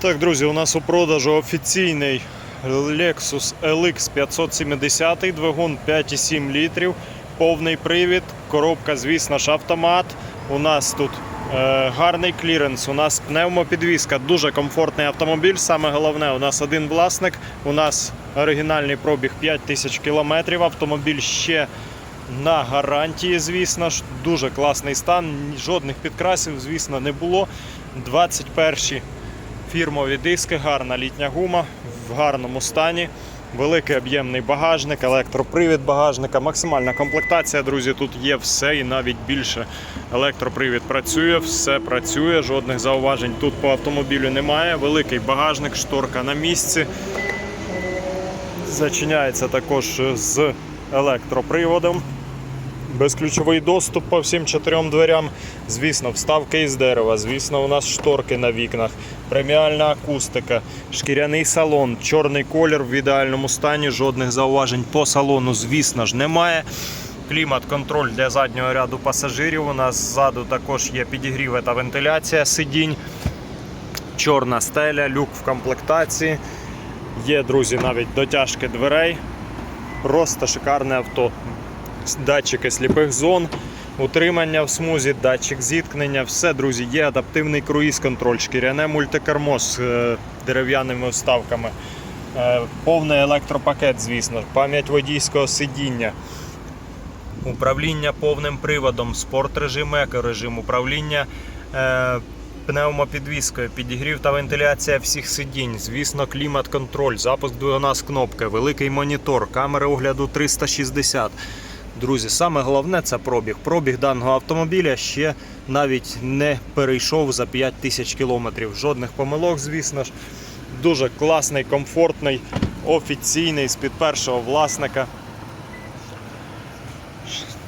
Так, друзі, у нас у продажу офіційний Lexus LX 570, двигун 5,7 літрів, повний привід, коробка, звісно ж, автомат. У нас тут е, гарний кліренс, у нас пневмопідвізка, дуже комфортний автомобіль. Саме головне, у нас один власник, у нас оригінальний пробіг 5 тисяч кілометрів. Автомобіль ще на гарантії, звісно ж, дуже класний стан. Жодних підкрасів, звісно, не було. 21 фірмові диски, гарна літня гума в гарному стані. Великий об'ємний багажник, електропривід багажника, максимальна комплектація, друзі. Тут є все і навіть більше. Електропривід працює, все працює, жодних зауважень тут по автомобілю немає. Великий багажник, шторка на місці. Зачиняється також з електроприводом. Безключовий доступ по всім чотирьом дверям. Звісно, вставки із дерева. Звісно, у нас шторки на вікнах, преміальна акустика, шкіряний салон, чорний колір в ідеальному стані. Жодних зауважень по салону, звісно ж, немає. Клімат-контроль для заднього ряду пасажирів. У нас ззаду також є підігрів та вентиляція сидінь. Чорна стеля, люк в комплектації. Є, друзі, навіть дотяжки дверей. Просто шикарне авто датчики сліпих зон, утримання в смузі, датчик зіткнення, все, друзі, є адаптивний круїз-контроль, шкіряне мультикермо з е, дерев'яними вставками, е, повний електропакет, звісно, пам'ять водійського сидіння. Управління повним приводом, спорт режим, еко-режим, управління е, пневмопідвіскою, підігрів та вентиляція всіх сидінь, звісно, клімат-контроль, запуск двигуна з кнопки, великий монітор, камери огляду 360. Друзі, саме головне це пробіг. Пробіг даного автомобіля ще навіть не перейшов за 5 тисяч кілометрів. Жодних помилок, звісно ж. Дуже класний, комфортний, офіційний з-під першого власника.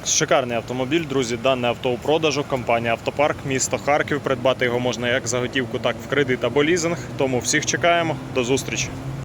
Шикарний автомобіль, друзі. Дане авто у продажу. Компанія Автопарк, місто Харків. Придбати його можна як за готівку, так в кредит або лізинг. Тому всіх чекаємо. До зустрічі.